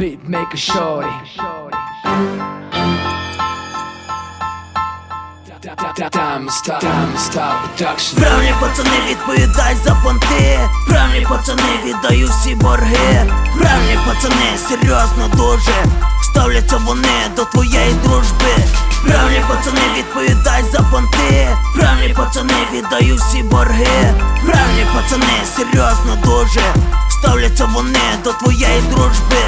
beat maker shorty. Star Production. Правні пацани відповідають за понти. Правні пацани віддають всі борги. Правні пацани серйозно дуже. Ставляться вони до твоєї дружби. Правні пацани відповідають за понти. Правні пацани віддають всі борги. Правні пацани серйозно дуже. Ставляться вони до твоєї дружби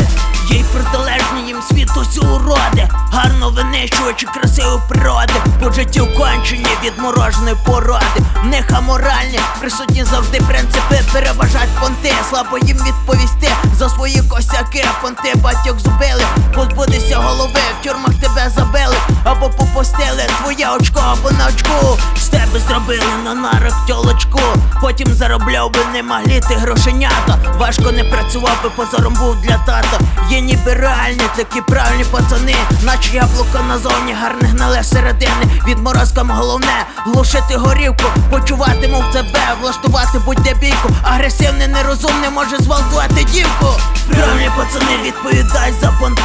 Їй протилежні їм світу всі уроди. Гарно винищуючи красиву природи. По життю кончені від мороженої породи. В них аморальні, присутні завжди принципи. Переважать понти, слабо їм відповісти. За свої косяки, понти батьок збили. Позбудися голови, в тюрмах тебе забили. Або попустили твоє очко, або на очку тебе зробили на нарах тьолочку. Потім заробляв би не могли ти грошенята. Важко не працював би, позором був для тата. Є ніби реальні такі правильні пацани. Наче яблуко назовні гарних нале середини. Відморозкам головне глушити горівку. Почуватиму в тебе, влаштувати будь-де бійку. Агресивний, нерозумний може зґвалтувати дівку. Правильні пацани відповідають за понти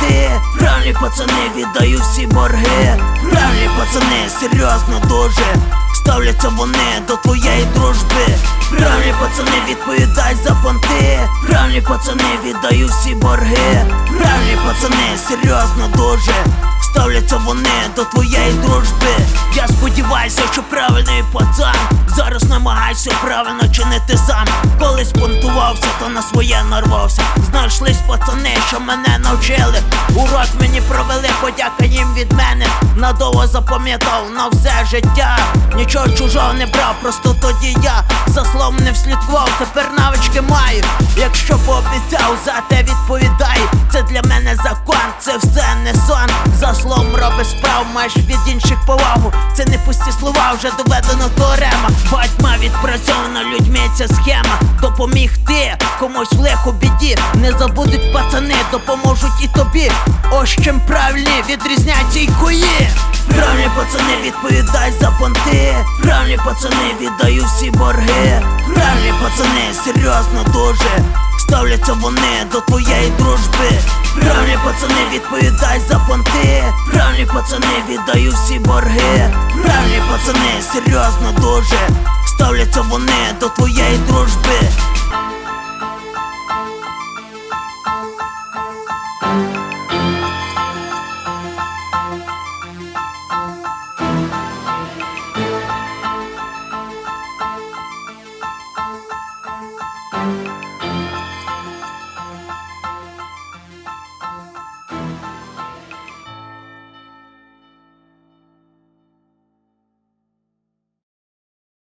Правильні пацани віддають всі борги. Правильні пацани серйозно дуже. Ставляться вони до твоєї дружби. Правильні пацани відповідають за понти. Правильні пацани віддають всі борги. Правильні пацани серйозно дуже. Ставляться вони до твоєї дружби. Я сподіваюся, що правильний пацан Зараз намагайся правильно чинити сам. Колись понтувався, то на своє нарвався. Знайшлись пацани, що мене навчили. Урок мені провели, подяка їм від мене. Надовго запам'ятав на все життя. Нічого чужого не брав, просто тоді я За словом не вслідкував, тепер навички маю. Якщо пообіцяв, за те відповідаю Це для мене закон, це все не сон. За словом робиш справ, маєш від інших повагу. Це не пусті слова, вже доведено теорема Батьма відпрацьована людьми ця схема. Допоміг ти комусь в лиху біді. Не забудуть пацани, допоможуть і тобі. Ось чим правильні відрізняються й кої. Правильні пацани відповідають за понти. Правильні пацани віддають всі борги. Правильні пацани серйозно дуже. Ставляться вони до твоєї дружби. Правильні пацани відповідають за понти. Правильні пацани віддають всі борги. Правильні пацани серйозно дуже ставляться вони до твоєї дружби.